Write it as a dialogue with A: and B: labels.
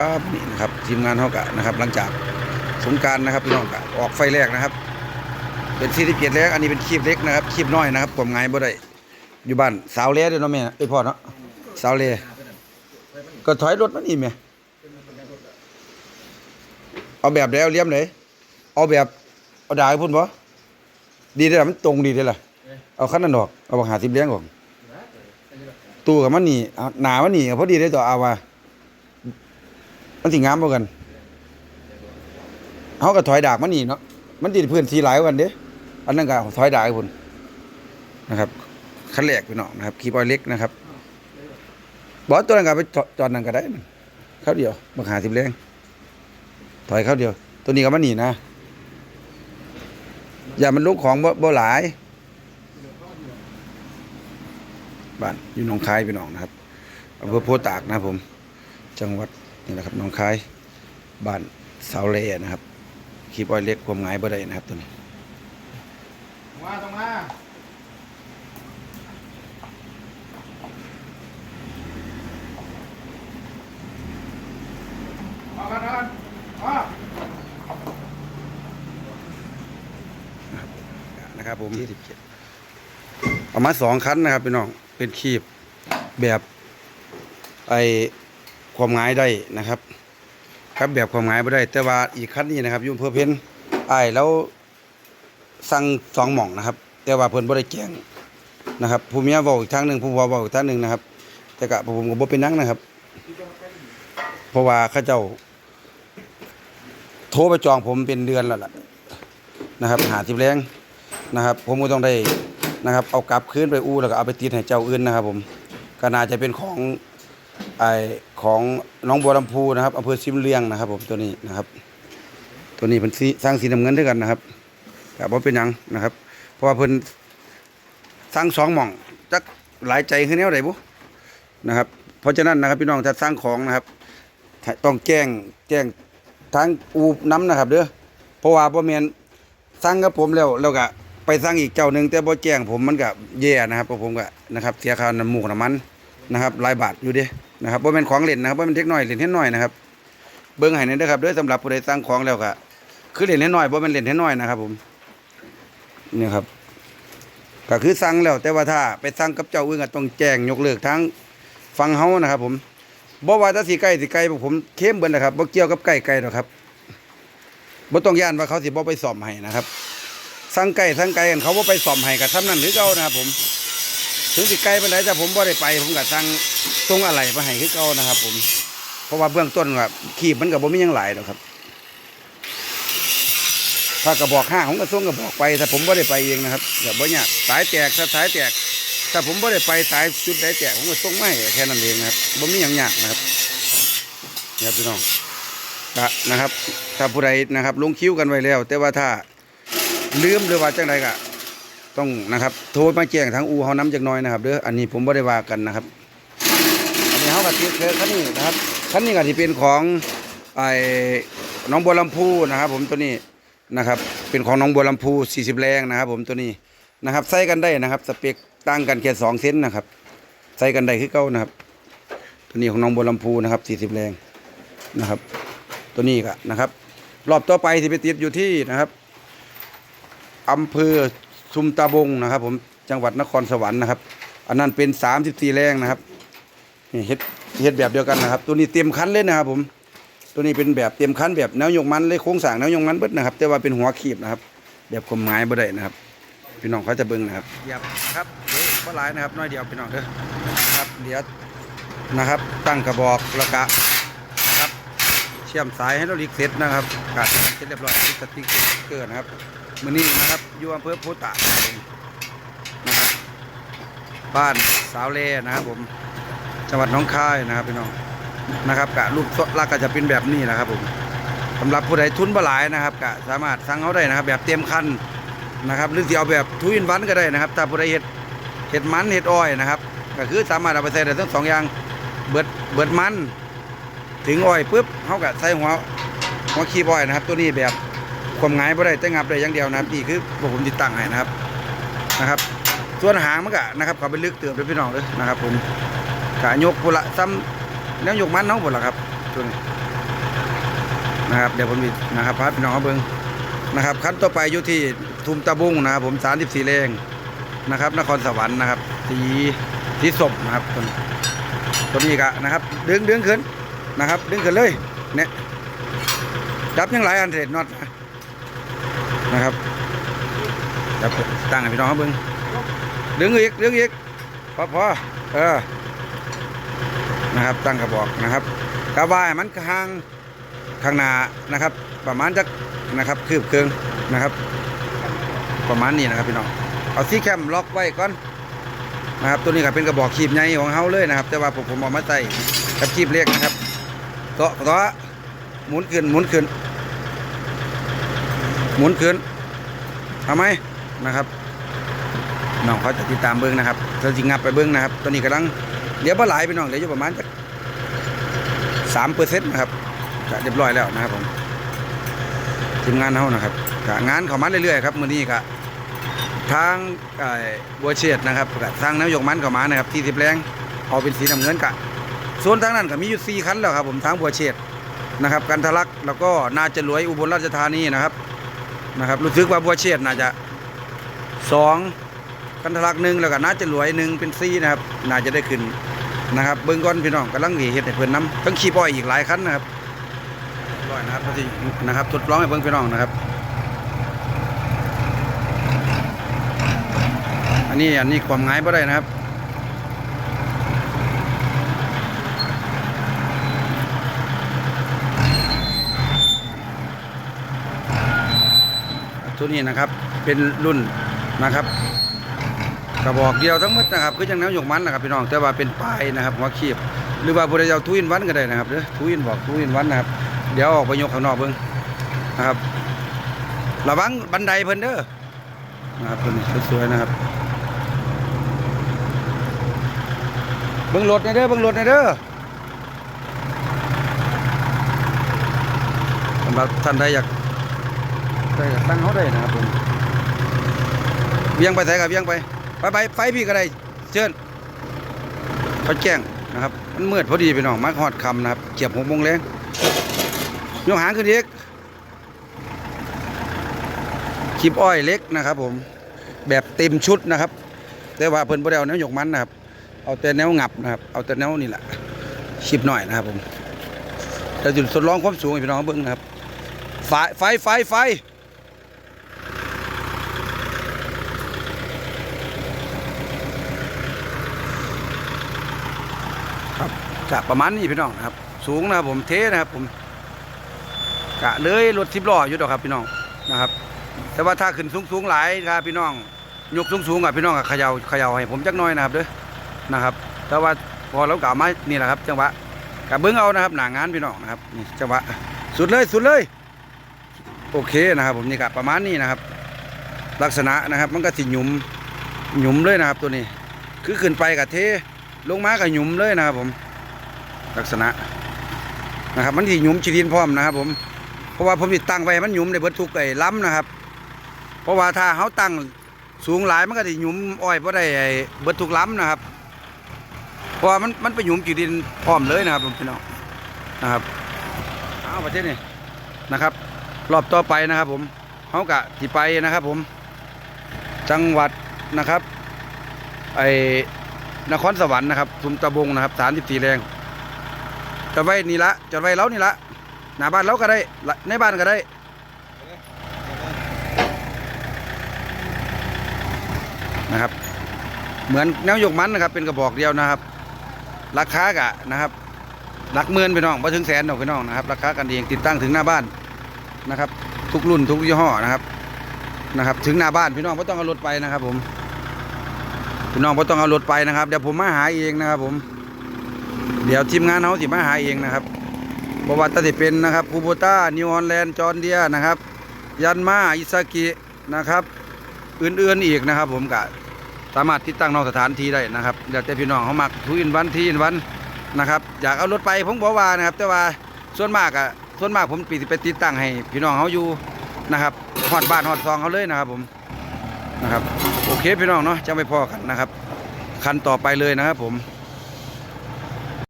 A: ครับนี่นะครับทีมงานเขากะนะครับ หลังจากสงการนะครับพี่น้องกะออกไฟแรกนะครับ เป็นซีรีส์เกียรแรกอันนี้เป็นคีบเล็กนะครับคีบน้อยนะครับผมไงบ่ได้อยู่บ้านสาวเล่ด้วยเนาะแม่เอ้ยพ่อเนาะสาวเล่ก็ถอยรถมานี่แม่เอาแบบแล้วเลี้ยมเลยเอาแบบเอาดาให้พุ่นบ่ดีได้ล่ะมันตรงดีได้ล่ะเอาคันนั้นออกเอาบักหาสิบเลี้ยงออกตู้กับมันนี่หนามันนี่ก็พอดีได้ต่อเอาว่า มันสิงามบ่กันเฮาก็ถอยดากมันนี่เนาะมันติดพื้นที่หลายกว่ากันเด้อันนั้นก็ถอยดากพุ่นนะครับคันแรกพี่น้องนะครับคีบอยเล็กนะครับบ่ตัวนั้นก็ไปจอดนั่นก็ได้เข้าเดียวบักหาสิบแรงถอยเข้าเดียว ตัวนี้ก็มันหนีนะ อย่ามันลุกของบ่หลายบ้านอยู่หนองคายพี่น้องนะครับอำเภอโพตากนะผม จังหวัด นี่นะครับหน้องคายบ้านเสาเลนะครับคีบอยเล็กความหงายบ่ได้นะครับตัวนี้
B: มาตรงมาเอากันเอากันเอา
A: นะครับผมที่เอามาสองคันนะครับพี่น้องเป็นคีบแบบไอ ความหงายได้นะครับ ครับแบบความหงายบ่ได้ แต่ว่าอีกคันนี้นะครับยุ่อำเพื่อเพ้นไอ้แล้วสั่งสองหม่องนะครับ แต่ว่าเพิ่นบ่ได้แจ้งนะครับผู้มียเว้าอีกทางหนึ่งผู้ผัวเว้าอีกทางหนึ่งนะครับ แต่ก็ผมก็บ่เป็นหยังนะครับ เพราะว่าเขาเจ้า โทรไปจองผมเป็นเดือนแล้วล่ะนะครับหาสิบแรงนะครับ ผมก็ต้องได้นะครับ เอากลับคืนไปอู้แล้วก็เอาไปติดให้เจ้าอื่นนะครับ ผมก็น่าจะเป็นของไอ ของน้องบัวลำพูนะครับอำเภอซิมเลียงนะครับ ผมตัวนี้นะครับ ตัวนี้เป็นสีสร้างสีน้ำเงินด้วยกันนะครับแต่ว่าเป็นยังนะครับ เพราะว่าเพิ่นสร้างสองหม่องจักหลายใจขึ้นแนวใดบุนะครับ เพราะฉะนั้นนะครับพี่น้องถ้าสร้างของนะครับ ต้องแจ้งแจ้งทางอูน้ำนะครับเด้อเพราะว่าบ่แม่นสั่งกับผมแล้วแล้วก็ไปสั่งอีกเจ้าหนึ่งแต่บ่แจ้งผมมันก็แย่นะครับเพราะผมก็นะครับเสียค่าน้ำมูกน้ำมัน นะครับลายบาทอยู่เด้นะครับบ่แม่นของเล่นนะครับบ่แม่นเทคน้อยเล่นเทคน้อยนะครับเบิ่งให้นี่อยเด้ครับด้อสำหรับผู้ใดสั่งของแล้วก็คือเล่นเทคน้อยบ่แม่นเล่นเทคน้อยนะครับ ผมเนี่ยครับก็คือสั่งแล้วแต่ว่าถ้าไปสั่งกับเจ้าอื่นก็ต้องแจ้งยกเลิกทางฟังเฮานะครับ ผมบ่ว่าถ้าสิไก่สิไก่ผมเข้มเบิดนะครับบ่เกี่ยวกับไก่ไก่หรอกครับบ่ต้องย่านว่าเขาสิบ่ไปซ่อมให้นะครับ สั่งไก่สั่งไก่กันเขาบ่ไปซ่อมให้ก็ทำนั่นคือเก่านะครับผม ถึงสิไก่ปานใดแต่ผมบ่ได้ไป ผมก็สั่งตรงอะไรมาให้คือเก่านะครับ ผม เพราะว่าเบื้องต้นว่าขีบมันก็บ่มีหยังหลายดอกครับ ถ้ากระบอกห้าผมก็ส่งกระบอกไปถ้าผมบ่ได้ไปเองนะครับอย่าบ่ยากสายแตกถ้าสายแตกถ้าผมบ่ได้ไปสายจุดใดแตกผมก็ส่งไมาให้แค่นั้นเองนะครับบ่มีหยังยากนะครับนี่ครับพี่น้องนะครับ ถ้าผู้ใดนะครับ ลงคิ้วกันไว้แล้ว แต่ว่าถ้าลืมหรือว่าจังใดก็ ต้องนะครับโทรมาแจ้งทางอูเฮานํจักน่อยนะครับเด้ออันนี้ผมบ่ได้ว่ากันนะครับอันนี้เฮาก็ติดเคสคันนี้นะครับคันนี้ก็สิเป็นของไอ้น้องบัวลำพูนะครับ ผมตัวนี้นะครับ เป็นของน้องบัวลำพู 40 แรงนะครับ ผมตัวนี้นะครับใส่กันได้นะครับ สเปคต่างกันแค่2เซนนะครับใส่กันได้คือเก่านะครับ ตัวนี้ของน้องบัวลำพูนะครับ 40 แรงนะครับ ตัวนี้ก็นะครับ รอบต่อไปที่ไปติดอยู่ที่นะครับอำเภอ ชุมตาบงนะครับ ผมจังหวัดนครสวรรค์นะครับ อันนั้นเป็น34แรงนะครับนี่เฮ็ดเฮ็ดแบบเดียวกันนะครับ ตัวนี้เต็มคันเลยนะครับ ผม ตัวนี้เป็นแบบเต็มคันแบบแนวยกมันเลยโครงสร้างแนวยกมันเบิดนะครับ แต่ว่าเป็นหัวขีบนะครับ แบบคมไม้บ่ได้นะครับ พี่น้องเขาจะเบิ่งนะครับเหยียบครับเดี๋ยวบ่หลายนะครับ น้อยเดียวพี่น้องเด้อนะครับเดี๋ยวนะครับ ตั้งกระบอกแล้วก็นะครับ เชื่อมสายให้เราลิกเสร็จนะครับกัดเสร็จเรียบร้อยติดสติ๊กเกอร์นะครับ มื้อนี้นะครับอยู่อำเภอโพธิ์ตานะครับผมนะครับบ้านสาวเล่นะครับผมจังหวัดน้องคายนะครับพี่น้องนะครับกะรูปลักก็จะเป็นแบบนี้นะครับผมสำหรับผู้ใดทุนบ่หลายนะครับกะสามารถสั่งเขาได้นะครับ แบบเต็มคันนะครับหรือที่เอาแบบทุยนวันก็ได้นะครับถ้าผู้ใดเห็ดเห็ดมันเห็ดอ้อยนะครับก็คือสามารถเอาไปใส่ได้ทั้งสองอย่างเบิดเบิดมัน ถึงอ้อยปุ๊บเขาก็ใส่หัวหัวคีบอ้อยนะครับ ตัวนี้แบบ ความง่ายบ่ได้แต่งับได้อย่างเดียวนะครับนี่คือพวกผมติดตั้งให้นะครับนะครับ ส่วนหางมันก็นะครับเขาไปลึกเติมด้วยพี่น้องเลยนะครับ ผมกะยกพุละซ้ำแล้วยกมันน้องพุละครับตัวนี้นะครับเดี๋ยวผมมีนะครับพาพี่น้องเขาเบิ้งนะครับคันต่อไปอยู่ที่ทุมตะบุงนะครับผม34เลงนะครับ นครสวรรค์นะครับ สีสีสมนะครับตัวนี้ตัวนี้ก็นะครับ ดึงดึงขึ้นนะครับ ดึงขึ้นเลยเนี่ยจับยังหลายอันเสร็จน็อตนะ นะครับจับตั้งให้พี่น้องเขาเบิ้งดึงอีกดึงอีกพอพอเออนะครับ ตั้งกระบอกนะครับกระบายมันข้างข้างหน้านะครับ ประมาณจักนะครับคืบเครื่องนะครับ ประมาณนี้นะครับพี่น้องเอาซีแคมล็อกไว้ก่อนนะครับตัวนี้ก็เป็นกระบอกขีบใหญ่ของเฮาเลยนะครับ แต่ว่าผมผมเอามาใส่กับขีบเล็กนะครับเตาะเตาะหมุนขึ้นหมุนขึ้น หมุนขึ้นทำไหมนะครับน้องเขาจะติดตามเบิ้งนะครับจะจิงับไปเบิ้งนะครับ ตอนนี้กำลังเดี๋ยวบ่หลายพี่น้องเดี๋ยวอยู่ประมาณสามเปอร์เซ็นต์นะครับก็เรียบร้อยแล้วนะครับผมทีมงานเขานะครับงานเขามาเรื่อยๆครับมือนี้ก็ทางบัวเฉียดนะครับทางนายกมันเขามานะครับที่สิบแรงเอาเป็นสีน้ำเงินกะส่วนทางนั้นก็มีอยู่สี่คันแล้วครับผมทางบัวเฉียดนะครับกันทะลักแล้วก็นาจะรวยอุบลราชธานีนะครับ นะครับรู้สึกว่าบัวเฉียดน่าจะสองกันทะลักหนึ่งแล้วก็น่าจะรวยหนึ่งเป็นสี่นะครับน่าจะได้ขึ้นนะครับเบิ้งก้อนพี่น้องกำลังเฮ็ดให้เพิ่นน้ำทั้งขี้ป้อยอีกหลายคันนะครับร้อยนะครับที่นะครับทดลองให้เบิ่งพี่น้องนะครับ อันนี้อันนี้ความง่ายบ่ได้นะครับ ตัวนี้นะครับ เป็นรุ่นนะครับกระบอกเดียวทั้งหมดนะครับคือจังน้ำหยกมันนะครับพี่น้องแต่ว่าเป็นปลายนะครับหัวขีบหรือว่าบริยาทุยินวันก็ได้นะครับเด้อทุยินบอกทุยินวันนะครับ เดี๋ยวออกไปยกข้างนอกเบิ่งนะครับระวังบันไดเพิ่นเด้อนะครับเพิ่นสวยๆนะครับเบิ่งรถในเด้อเบิ่งรถในเด้อสำหรับท่านใดอยาก ไปตั้งเขาได้นะครับผมเวียงไปไสกับเวียงไป ไปไปไฟพี่ก็ได้เชิญเขาแจ้งนะครับ มันมืดพอดีพี่น้องมาฮอดคำนะครับเกียบหกโมงแรงยกหางขึ้นอีกคลิปอ้อยเล็กนะครับ ผม แบบเต็มชุดนะครับ แต่ว่าเพิ่นบ่ได้เอาแนวยกมันนะครับ เอาแต่แนวงับนะครับ เอาแต่แนวนี่แหละคลิปหน่อยนะครับผมแต่จุดทดลองความสูงให้พี่น้องเบิ่งนะครับไฟไฟไฟไฟ ครับ จะประมาณนี้พี่น้องนะครับ สูงนะครับผมเทนะครับผมกะเลยรถทิพล้ออยู่ดอกครับพี่น้องนะครับ แต่ว่าถ้าขึ้นสูงสูงหลายครับพี่น้องยกสูงสูงๆกับพี่น้องกับเขย่าเขย่าให้ผมจักน้อยนะครับเด้อนะครับ แต่ว่าพอเรากล่าวมานี่แหละครับ จังหวะกับเบิ้งเอานะครับหนางานพี่น้องนะครับนี่จังหวะสุดเลยสุดเลย โอเคนะครับ ผมนี่กะประมาณนี้นะครับ ลักษณะนะครับ มันก็สิหยุมหยุมเลยนะครับตัวนี้ คือขึ้นไปกับเทลงมากับหยุมเลยนะครับผม ลักษณะนะครับ มันที่หยุมชีดินพร้อมนะครับ ผมเพราะว่าผมติดตั้งไว้มันหยุมในเบิดทุกไอ้ล้ำนะครับ เพราะว่าถ้าเขาตั้งสูงหลายมันก็จะหยุมอ้อยเพราะได้ไอ้เบิดทุกล้ำนะครับเพราะว่ามันมันไปหยุมจีดินพร้อมเลยนะครับผมพี่น้องนะครับเอาประเทศนี้นะครับ รอบต่อไปนะครับ ผมเขากะที่ไปนะครับ ผมจังหวัดนะครับไอ้นครสวรรค์นะครับทุมตะบงนะครับสามสิบสี่แรง จะไว้นี่ละจะไว้เล้านี่ละหน้าบ้านเราก็ได้ในบ้านก็ได้นะครับ เหมือนแนวยกมันนะครับ เป็นกระบอกเดียวนะครับ ราคากะนะครับหลักหมื่นพี่น้องพอถึงแสนดอกพี่น้องนะครับราคากันเองติดตั้งถึงหน้าบ้านนะครับ ทุกรุ่นทุกยี่ห้อนะครับนะครับ ถึงหน้าบ้านพี่น้องไม่ต้องเอารถไปนะครับ ผมพี่น้องไม่ต้องเอารถไปนะครับเดี๋ยวผมมาหาเองนะครับ ผม เดี๋ยวทีมงานเขาสิมาหาเองนะครับบว่าแตสิเป็นนะครับคูโบต้านิวฮอลแลนด์จอร์เดียนะครับ ยันมาอิซากินะครับอื่นๆอีกนะครับ ผมก็สามารถติดตั้งนอกสถานที่ได้นะครับเดี๋ยวแต่พี่น้องเขามักทุอินวันที่อินวันนะครับอยากเอารถไปผมบอกว่านะครับ แต่ว่าส่วนมากอะส่วนมากผมปีไปติดตั้งให้ พี่น้องเขาอยู่นะครับฮอดบ้านฮอดซองเขาเลยนะครับ ผมนะครับ โอเคพี่น้องเนาะจะไปพอกันนะครับ คันต่อไปเลยนะครับผม